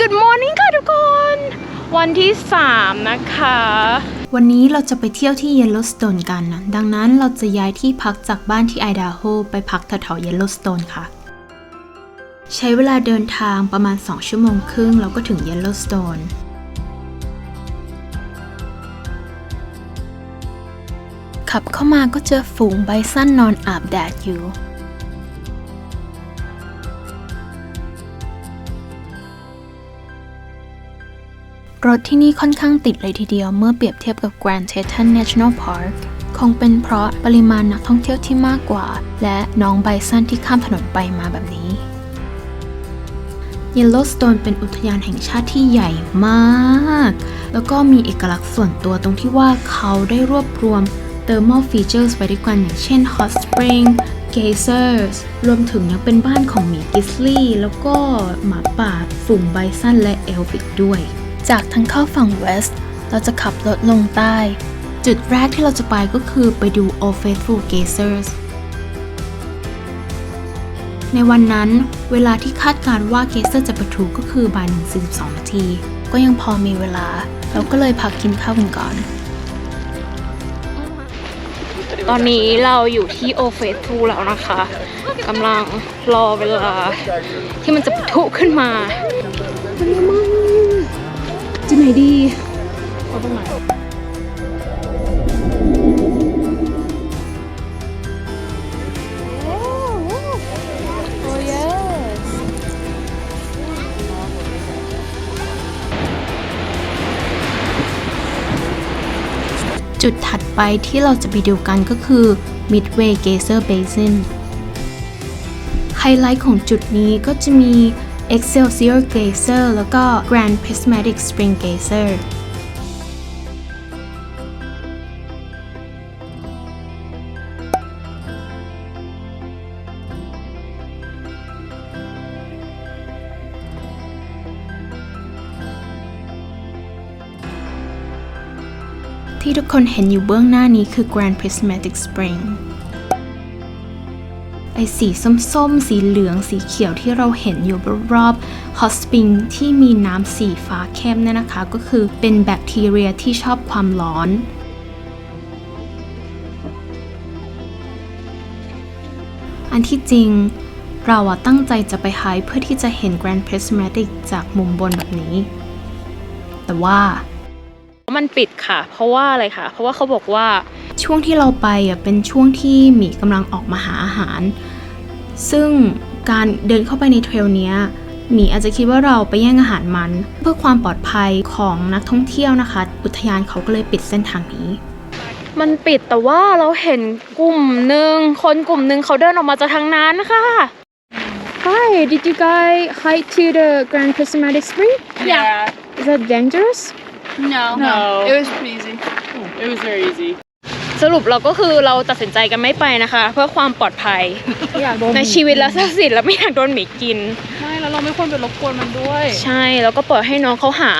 Good morning ค่ะทุกคน วันที่ 3 นะคะ วันนี้เราจะไปเที่ยวที่เยลโลสโตนกันดังนั้นเราจะย้ายที่พักจากบ้านที่ไอดาโฮไปพักแถวๆเยลโลสโตนค่ะ ใช้เวลาเดินทางประมาณ 2 ชั่วโมงครึ่งเราก็ถึงเยลโลสโตนขับเข้ามาก็เจอฝูงไบซันนอนอาบแดดอยู่ รถที่นี่ค่อนข้างติดเลยทีเดียวเมื่อเปรียบเทียบกับ Grand Teton National Park คงเป็นเพราะปริมาณนักท่องเที่ยวที่มากกว่า และน้องไบซันที่ข้ามถนนไปมาแบบนี้ Yellowstone เป็นอุทยานแห่งชาติที่ใหญ่มาก แล้วก็มีเอกลักษณ์ส่วนตัวตรงที่ว่าเขาได้รวบรวม thermal features ไว้ด้วยกันอย่างเช่น hot spring geysers รวมถึงยังเป็นบ้านของหมีกิสลี่ แล้วก็หมาป่าฝูงไบซันและเอลบิกด้วย จากทางเข้าฝั่งเวสต์เราจะขับรถลงใต้ จุดแรกที่เราจะไปก็คือไปดู Old Faithful Geysers ในวันนั้นเวลาที่คาดการว่าเกเซอร์จะประทุก็คือบ่ายหนึ่งสี่สิบสองนาที ก็ยังพอมีเวลา เราก็เลยพักกินข้าวกันก่อน ตอนนี้เราอยู่ที่โอเฟสทูแล้วนะคะกำลังรอเวลาที่มันจะปะทุขึ้นมาเป็นไงม จะไหนดีเอาตรงไหนโอ้โอ้ yes จุดถัดไปที่เราจะไปดูกันก็คือ Midway Geyser Basin ไฮไลท์ของจุดนี้ก็จะมี Excelsior Geyser แล้วก็ Grand Prismatic Spring Geyser ที่ทุกคนเห็นอยู่เบื้องหน้านี้คือ Grand Prismatic Spring ไอสีส้มๆ สีเหลืองสีเขียวที่เราเห็นอยู่รอบๆ Hot Spring ที่มีน้ำสีฟ้าเข้มเนี่ยนะคะ ก็คือเป็นแบคทีเรียที่ชอบความร้อนอันที่จริงเราอะตั้งใจจะไปไฮเพื่อที่จะเห็น Grand Prismatic จากมุมบนแบบนี้ แต่ว่า มันปิดค่ะ เพราะว่าอะไรคะเพราะว่าเขาบอกว่า ช่วงที่เราไปอะเป็นช่วงที่หมีกำลังออกมาหาอาหาร ซึ่งการเดินเข้าไปในเทรลเนี้ยหมีอาจจะคิดว่าเราไปแย่งอาหารมัน เพื่อความปลอดภัยของนักท่องเที่ยวนะคะ อุทยานเขาก็เลยปิดเส้นทางนี้ มันปิดแต่ว่าเราเห็นกลุ่มหนึ่งคนกลุ่มหนึ่งเขาเดินออกมาจากทางนั้นค่ะ Hi did you guys hike to the Grand Prismatic Spring Yeah. Is that dangerous No. No. It was pretty easy. It was very easy. สรุปเราก็คือเราตัดสินใจกันไม่ไปนะคะ เพื่อความปลอดภัยอยากโดนในชีวิตและทรัพย์สินแล้วไม่อยากโดนหมีกิน ไม่แล้วเราไม่ควรไปรบกวนมันด้วย ใช่แล้วก็ปล่อยให้น้องเขาหา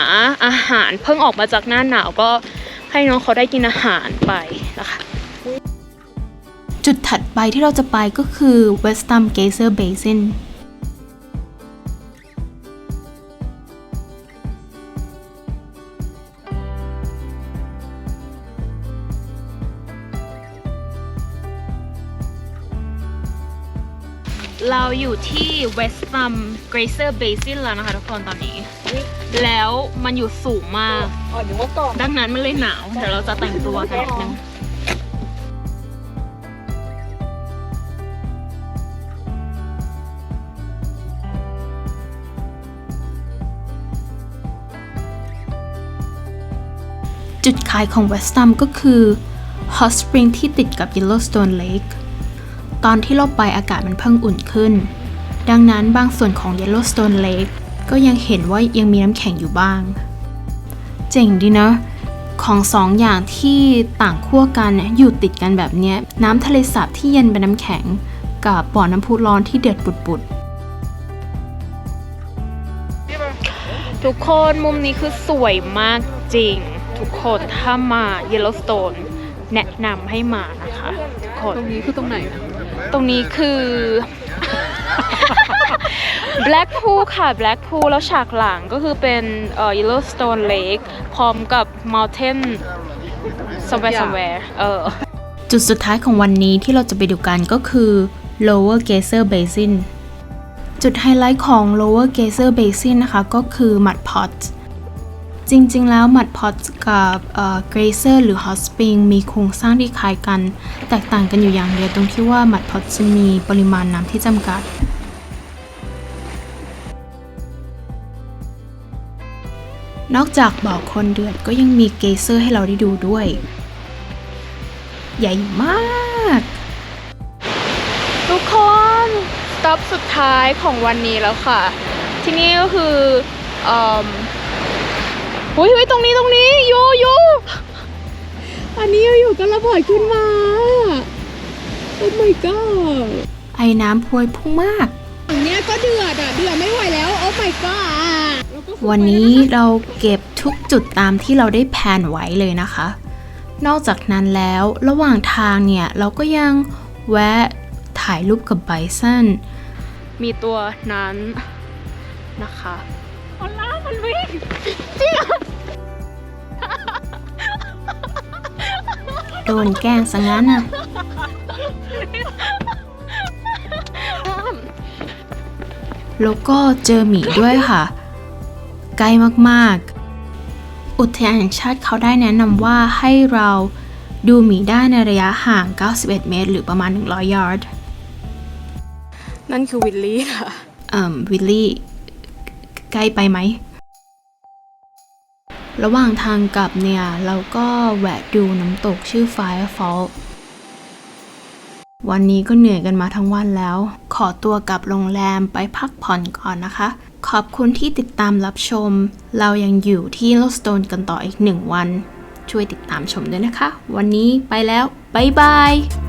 อาหาร เพิ่งออกมาจากหน้าหนาวก็ให้น้องเขาได้กินอาหารไปนะคะจุดถัดไปที่เราจะไปก็คือ Westham Geyser Basin เราอยู่ที่ Westham Glacier Basin แล้วนะคะทุกคนตอนนี้ แล้วมันอยู่สูงมาก อ๋อนึกว่าก่อนดังนั้นมันเลยหนาวเดี๋ยวเราจะแต่งตัวกันนิดนึงจุดขายของ Westham ก็คือ Hot Spring ที่ติดกับ Yellowstone Lake ตอนที่เราไปอากาศมันเพิ่งอุ่นขึ้น ดังนั้นบางส่วนของ Yellowstone Lake ก็ยังเห็นว่ายังมีน้ำแข็งอยู่บ้าง เจ๋งดีเนาะของสองอย่างที่ต่างขั้วกันอยู่ติดกันแบบเนี้ยน้ำทะเลสาบที่เย็นเป็นน้ำแข็ง กับบ่อน้ำพุร้อนที่เดือดปุดๆทุกคนมุมนี้คือสวยมากจริง ทุกคนถ้ามา Yellowstone แนะนำให้มานะคะ ทุกคน ตรงนี้คือตรงไหนนะ ตรงนี้คือ Black Pool ค่ะ Black Pool แล้วฉากหลังก็คือเป็นเอ่อ Yellowstone Lake พร้อมกับ Mountain somewhere somewhere เออ จุดสุดท้ายของวันนี้ที่เราจะไปดูกันก็คือ Lower Geyser Basin จุดไฮไลท์ของ Lower Geyser Basin นะคะ ก็คือ Mud Pot จริงๆ แล้ว Mud Pot กับเอ่อ Geyser หรือ Hot Spring มีโครงสร้างที่คล้ายกัน แตกต่างกันอยู่อย่างเดียวตรงที่ว่า Mud Pot จะมีปริมาณน้ำที่จำกัดนอกจากบ่อคนเดือดก็ยังมีเกเซอร์ให้เราได้ดูด้วย ใหญ่มาก ทุกคนสต็อปสุดท้ายของวันนี้แล้วค่ะ ที่นี่ก็คืออ อหุ้ยหุ้ยตรงนี้ตรงนี้ยูยูอันนี้อยู่ๆก็ระเบิดขึ้นมา โอ้ my god ไอ้น้ำพวยพุ่งมากเนี้ยก็เดือดอะ เดือดไม่ไหวแล้ว โอ้ my god วันนี้เราเก็บทุกจุดตามที่เราได้แผนไว้เลยนะคะ นอกจากนั้นแล้วระหว่างทางเนี่ย เราก็ยังแวะถ่ายรูปกับไบซันมีตัวนั้นนะคะมันล่ามันวิ่ง โดนแกล้งซะงั้นน่ะ แล้วก็เจอหมีด้วยค่ะ ใกล้มากๆ อุทยานแห่งชาติเขาได้แนะนำว่าให้เราดูหมีได้ในระยะห่าง 91 เมตร หรือประมาณ 100 ยาร์ด นั่นคือวิลลี่ค่ะ เอ่มวิลลี่ ใกล้ไปไหม ระหว่างทางกลับเนี่ย เราก็แวะดูน้ำตกชื่อ Firefall วันนี้ก็เหนื่อยกันมาทั้งวันแล้ว ขอตัวกลับโรงแรมไปพักผ่อนก่อนนะคะ ขอบคุณที่ติดตามรับชม เรายังอยู่ที่ l o s t o n e กันต่ออีกหนึ่งวัน ช่วยติดตามชมด้วยนะคะ วันนี้ไปแล้ว บ๊ายบาย